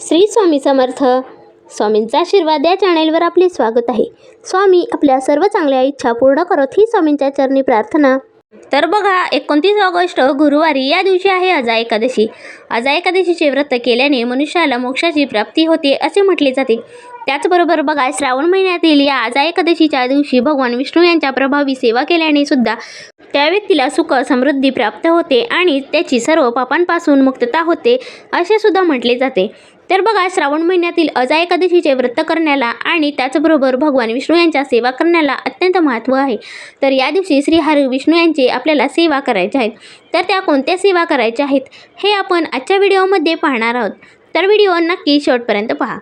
श्री स्वामी समर्थ. स्वामींचा आशीर्वाद या चॅनेलवर आपले स्वागत आहे. स्वामी आपल्या सर्व चांगल्या इच्छा पूर्ण करत ही स्वामींच्या चरणी प्रार्थना. तर बघा एकोणतीस ऑगस्ट गुरुवारी या दिवशी आहे अजा एकादशी. अजा एकादशीचे व्रत केल्याने मनुष्याला मोक्षाची प्राप्ती होते असे म्हटले जाते. त्याचबरोबर बघा श्रावण महिन्यातील या आजा एकादशीच्या दिवशी भगवान विष्णू यांच्या प्रभावी सेवा केल्याने सुद्धा त्या व्यक्तीला सुख समृद्धी प्राप्त होते आणि त्याची सर्व पापांपासून मुक्तता होते असे सुद्धा म्हटले जाते. तर बघा श्रावण महिन्यातील अजा एकादशीचे व्रत करण्याला आणि त्याचबरोबर भगवान विष्णू यांच्या सेवा करण्याला अत्यंत महत्त्व आहे. तर या दिवशी श्री हरी विष्णू यांची आपल्याला सेवा करायच्या आहेत तर त्या कोणत्या सेवा करायच्या आहेत हे आपण आजच्या व्हिडिओमध्ये पाहणार आहोत. तर व्हिडिओ नक्की शेवटपर्यंत पहा.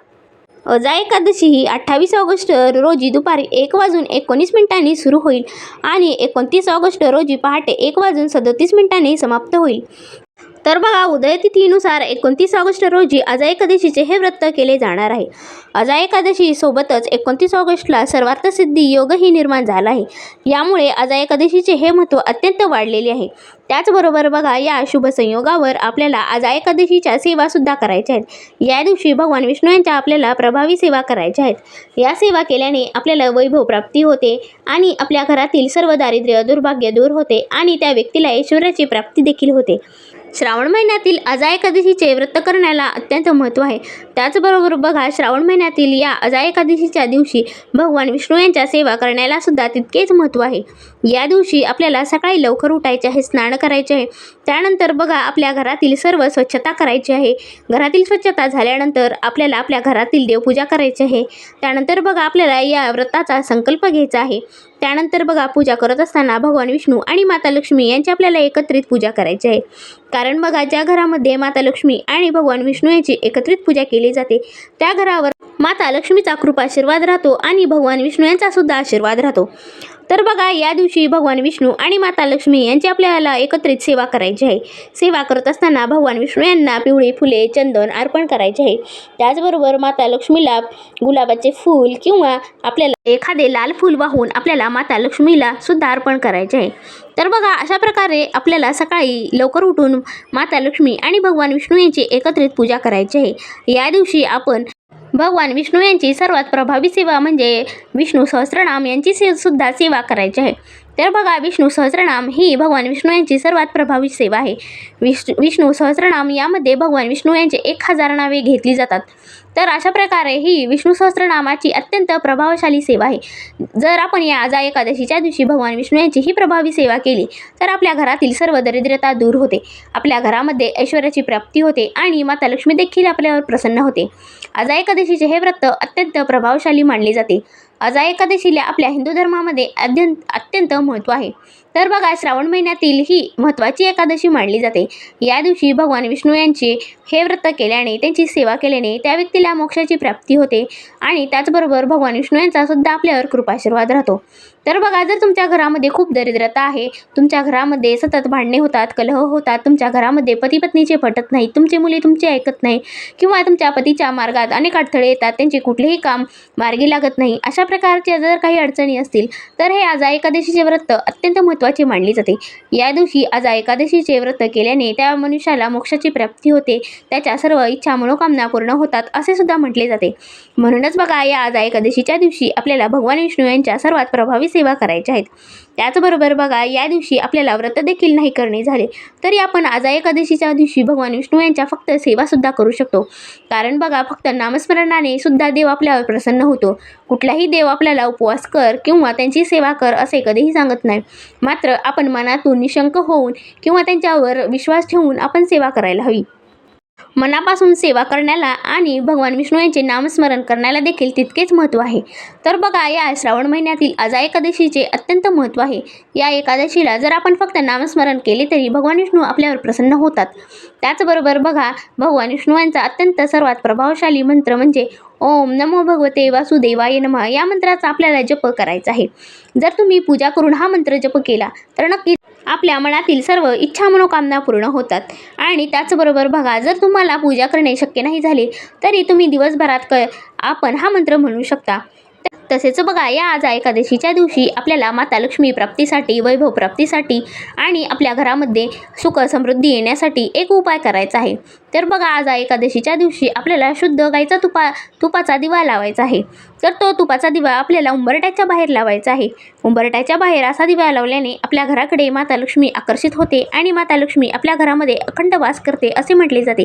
अजा एकादशी ही अठ्ठावीस ऑगस्ट रोजी दुपारी एक वाजून एकोणीस मिनिटांनी सुरू होईल आणि एकोणतीस ऑगस्ट रोजी पहाटे एक वाजून सदोतीस मिनिटांनी समाप्त होईल. तर बघा उदयतिथीनुसार एकोणतीस ऑगस्ट रोजी अजा एकादशीचे हे व्रत केले जाणार आहे. अजा एकादशी सोबतच एकोणतीस ऑगस्टला सर्वार्थ सिद्धी योगही निर्माण झाला आहे. यामुळे अजा एकादशीचे हे महत्त्व अत्यंत वाढलेले आहे. त्याचबरोबर बघा या शुभ संयोगावर आपल्याला अजा एकादशीच्या सेवासुद्धा करायच्या आहेत. या दिवशी भगवान विष्णू यांच्या आपल्याला प्रभावी सेवा करायच्या आहेत. या सेवा केल्याने आपल्याला वैभव प्राप्ती होते आणि आपल्या घरातील सर्व दारिद्र्य दुर्भाग्य दूर होते आणि त्या व्यक्तीला ऐश्वर्याची प्राप्ती देखील होते. श्रावण महिन्यातील अजा एकादशीचे व्रत करण्याला अत्यंत महत्त्व आहे. त्याचबरोबर बघा श्रावण महिन्यातील या अजा एकादशीच्या दिवशी भगवान विष्णू यांच्या सेवा करण्याला सुद्धा तितकेच महत्त्व आहे. या दिवशी आपल्याला सकाळी लवकर उठायचे आहे स्नान करायचे आहे. त्यानंतर बघा आपल्या घरातील सर्व स्वच्छता करायची आहे. घरातील स्वच्छता झाल्यानंतर आपल्याला आपल्या घरातील देवपूजा करायची आहे. त्यानंतर बघा आपल्याला या व्रताचा संकल्प घ्यायचा आहे. त्यानंतर बघा पूजा करत असताना भगवान विष्णू आणि माता लक्ष्मी यांची आपल्याला एकत्रित पूजा करायची आहे. कारण कारण बघा ज्या घरामध्ये माता लक्ष्मी आणि भगवान विष्णू यांची एकत्रित पूजा केली जाते त्या घरावर माता लक्ष्मीचा कृपा आशीर्वाद राहतो आणि भगवान विष्णू यांचा सुद्धा आशीर्वाद राहतो. तर बघा या दिवशी भगवान विष्णू आणि माता लक्ष्मी यांची आपल्याला एकत्रित सेवा करायची आहे. सेवा करत असताना भगवान विष्णू यांना पिवळी फुले चंदन अर्पण करायचे आहे. त्याचबरोबर माता लक्ष्मीला गुलाबाचे फूल किंवा आपल्याला एखादे लाल फूल वाहून आपल्याला माता लक्ष्मीला सुद्धा अर्पण करायचे आहे. तर बघा अशा प्रकारे आपल्याला सकाळी लवकर उठून माता लक्ष्मी आणि भगवान विष्णू यांची एकत्रित पूजा करायची आहे. या दिवशी आपण भगवान विष्णू यांची सर्वात प्रभावी सेवा म्हणजे विष्णू सहस्रनाम यांची से सुद्धा सेवा करायची आहे. तर बघा विष्णू सहस्रनाम ही भगवान विष्णू यांची सर्वात प्रभावी सेवा आहे. विष्णू विष्णू सहस्रनाम यामध्ये भगवान विष्णू यांचे एक हजार नावे घेतली जातात. तर अशा प्रकारे ही विष्णू सहस्रनामाची अत्यंत प्रभावशाली सेवा आहे. जर आपण या आजा एकादशीच्या दिवशी भगवान विष्णू यांची ही प्रभावी सेवा केली तर आपल्या घरातील सर्व दरिद्रता दूर होते. आपल्या घरामध्ये ऐश्वर्याची प्राप्ती होते आणि माता लक्ष्मी देखील आपल्यावर प्रसन्न होते. आजा एकादशीचे हे व्रत अत्यंत प्रभावशाली मानले जाते. अजा एकादशीला आपल्या हिंदू धर्मामध्ये अत्यंत अत्यंत महत्त्व आहे. तर बघा श्रावण महिन्यातील ही महत्त्वाची एकादशी मानली जाते. या दिवशी भगवान विष्णू यांचे हे व्रत केल्याने त्यांची सेवा केल्याने त्या व्यक्तीला मोक्षाची प्राप्ती होते आणि त्याचबरोबर भगवान विष्णू यांचा सुद्धा आपल्यावर कृपाशीर्वाद राहतो. तर बघा जर तुमच्या घरामध्ये खूप दरिद्रता आहे तुमच्या घरामध्ये सतत भांडणे होतात कलह होतात तुमच्या घरामध्ये पती पत्नीचे पटत नाही तुमचे मुले तुमचे ऐकत नाही किंवा तुमच्या पतीच्या मार्गात अनेक अडथळे येतात त्यांचे कुठलेही काम मार्गी लागत नाही अशा प्रकारच्या जर काही अडचणी असतील तर हे आज एकादशीचे व्रत अत्यंत महत्त्वाचे मानले जाते. या दिवशी आज एकादशीचे व्रत केल्याने त्या मनुष्याला मोक्षाची प्राप्ती होते. त्याच्या सर्व इच्छा मनोकामना पूर्ण होतात असे सुद्धा म्हटले जाते. म्हणूनच बघा या आज एकादशीच्या दिवशी आपल्याला भगवान विष्णू यांच्या सर्वात प्रभावी सेवा करायच्या आहेत. त्याचबरोबर बघा या दिवशी आपल्याला व्रत देखील नाही करणे झाले. तरी आपण आज एकादशीच्या दिवशी भगवान विष्णू यांच्या फक्त सेवासुद्धा करू शकतो. कारण बघा फक्त नामस्मरणाने सुद्धा देव आपल्यावर प्रसन्न होतो. कुठलाही देव आपल्याला उपवास कर किंवा त्यांची सेवा कर असे कधीही सांगत नाही. मात्र मात्र आपण मनातून निशंक होऊन किंवा त्यांच्यावर विश्वास ठेवून आपण सेवा करायला हवी. मनापासून सेवा करण्याला आणि भगवान विष्णू यांचे नामस्मरण करण्याला देखील तितकेच महत्त्व आहे. तर बघा या श्रावण महिन्यातील आजा एकादशीचे अत्यंत महत्त्व आहे. या एकादशीला जर आपण फक्त नामस्मरण केले तरी भगवान विष्णू आपल्यावर प्रसन्न होतात. त्याचबरोबर बघा भगवान विष्णू यांचा अत्यंत सर्वात प्रभावशाली मंत्र म्हणजे ओम नमो भगवते वासुदेवाय नमः. या मंत्राचा आपल्याला जप करायचा आहे. जर तुम्ही पूजा करून हा मंत्र जप केला तर नक्की आपल्या मनातील सर्व इच्छा मनोकामना पूर्ण होतात. आणि त्याचबरोबर बघा जर तुम्हाला पूजा करणे शक्य नाही झाले तरी तुम्ही दिवसभरात क आपण हा मंत्र म्हणू शकता. तसेच बघा या आज एकादशीच्या दिवशी आपल्याला माता लक्ष्मी प्राप्तीसाठी वैभव प्राप्तीसाठी आणि आपल्या घरामध्ये सुख समृद्धी येण्यासाठी एक उपाय करायचा आहे. तर बघा आज एकादशीच्या दिवशी आपल्याला शुद्ध गाईचा तुपा तुपाचा दिवा लावायचा आहे. तर तो तुपाचा दिवा आपल्याला उंबरट्याच्या बाहेर लावायचा आहे. उंबरट्याच्या बाहेर असा दिवा लावल्याने आपल्या घराकडे माता लक्ष्मी आकर्षित होते आणि माता लक्ष्मी आपल्या घरामध्ये अखंड वास करते असे म्हटले जाते.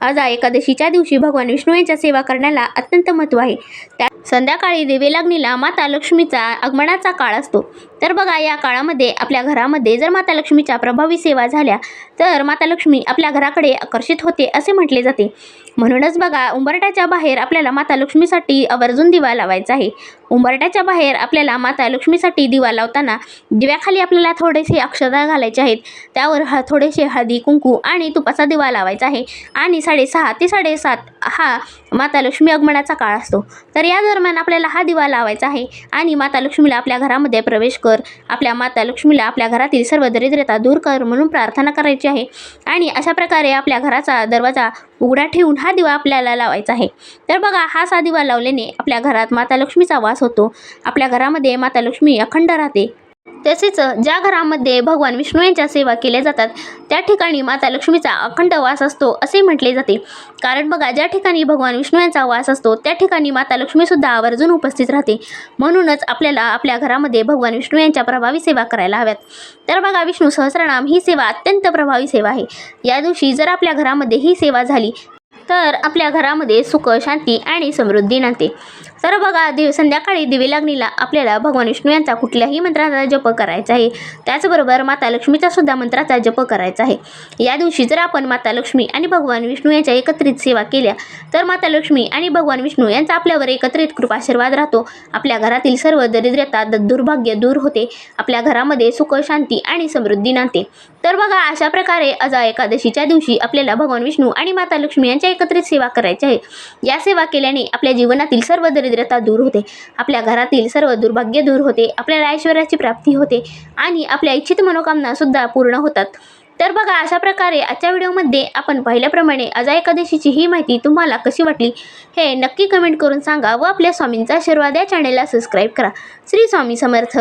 आज एकादशीच्या दिवशी भगवान विष्णू यांच्या सेवा करण्याला अत्यंत महत्त्व आहे. त्या संध्याकाळी देवी माता लक्ष्मीचा आगमनाचा काळ असतो. तर बघा या काळामध्ये आपल्या घरामध्ये जर माता लक्ष्मीच्या प्रभावी सेवा झाल्या तर माता लक्ष्मी आपल्या घराकडे आकर्षित होते असे म्हटले जाते. म्हणूनच बघा उंबरट्याच्या बाहेर आपल्याला माता लक्ष्मीसाठी आवर्जून दिवा लावायचा आहे. उंबरट्याच्या बाहेर आपल्याला माता लक्ष्मीसाठी दिवा लावताना दिव्याखाली आपल्याला थोडेसे अक्षता घालायचे आहेत. त्यावर ह थोडेसे हळदी कुंकू आणि तुपाचा दिवा लावायचा आहे. आणि साडेसहा ते साडेसात हा माता लक्ष्मी आगमनाचा काळ असतो. तर या दरम्यान आपल्याला हा दिवा लावायचा आहे आणि माता लक्ष्मीला आपल्या घरामध्ये प्रवेश कर. आपल्या माता लक्ष्मीला आपल्या घरातील सर्व दरिद्रता दूर कर म्हणून प्रार्थना करायची आहे. आणि अशा प्रकारे आपल्या घराचा दरवाजा उघडा ठेवून हा दिवा आपल्याला लावायचा आहे. तर बघा हा सा दिवा लावल्याने आपल्या घरात माता लक्ष्मीचा वास होतो. आपल्या घरामध्ये माता लक्ष्मी अखंड राहते. तसेच ज्या घरामध्ये भगवान विष्णू यांच्या सेवा केल्या जातात त्या ठिकाणी माता लक्ष्मीचा अखंड वास असतो असे म्हटले जाते. कारण बघा ज्या ठिकाणी भगवान विष्णू यांचा वास असतो त्या ठिकाणी माता लक्ष्मीसुद्धा आवर्जून उपस्थित राहते. म्हणूनच आपल्याला आपल्या घरामध्ये भगवान विष्णू यांच्या प्रभावी सेवा करायला हव्यात. तर बघा विष्णू सहस्रनाम ही सेवा अत्यंत प्रभावी सेवा आहे. या दिवशी जर आपल्या घरामध्ये ही सेवा झाली तर आपल्या घरामध्ये सुख शांती आणि समृद्धी नांदते. तर बघा दिव संध्याकाळी दिवे लागणीला आपल्याला भगवान विष्णू यांचा कुठल्याही मंत्राचा जप करायचा आहे. त्याचबरोबर माता लक्ष्मीचा सुद्धा मंत्राचा जप करायचा आहे. या दिवशी जर आपण माता लक्ष्मी आणि भगवान विष्णू यांच्या एकत्रित सेवा केल्या तर माता लक्ष्मी आणि भगवान विष्णू यांचा आपल्यावर एकत्रित कृपाशीर्वाद राहतो. आपल्या घरातील सर्व दरिद्रता द- दुर्भाग्य दूर होते. आपल्या घरामध्ये सुख शांती आणि समृद्धी नांदते. तर बघा अशा प्रकारे अजा एकादशीच्या दिवशी आपल्याला भगवान विष्णू आणि माता लक्ष्मी यांच्या एकत्रित सेवा करायची आहे. या सेवा केल्याने आपल्या जीवनातील सर्व दरिद्रता दूर होते. आपल्या घरातील सर्व दुर्भाग्य दूर होते. आपल्याला ऐश्वर्याची प्राप्ती होते आणि आपल्या इच्छित मनोकामना सुद्धा पूर्ण होतात. तर बघा अशा प्रकारे आजच्या व्हिडिओमध्ये आपण पाहिल्याप्रमाणे अजा एकादशीची ही माहिती तुम्हाला कशी वाटली हे नक्की कमेंट करून सांगा व आपल्या स्वामींचा आशीर्वाद या चॅनेलला सबस्क्राईब करा. श्री स्वामी समर्थ.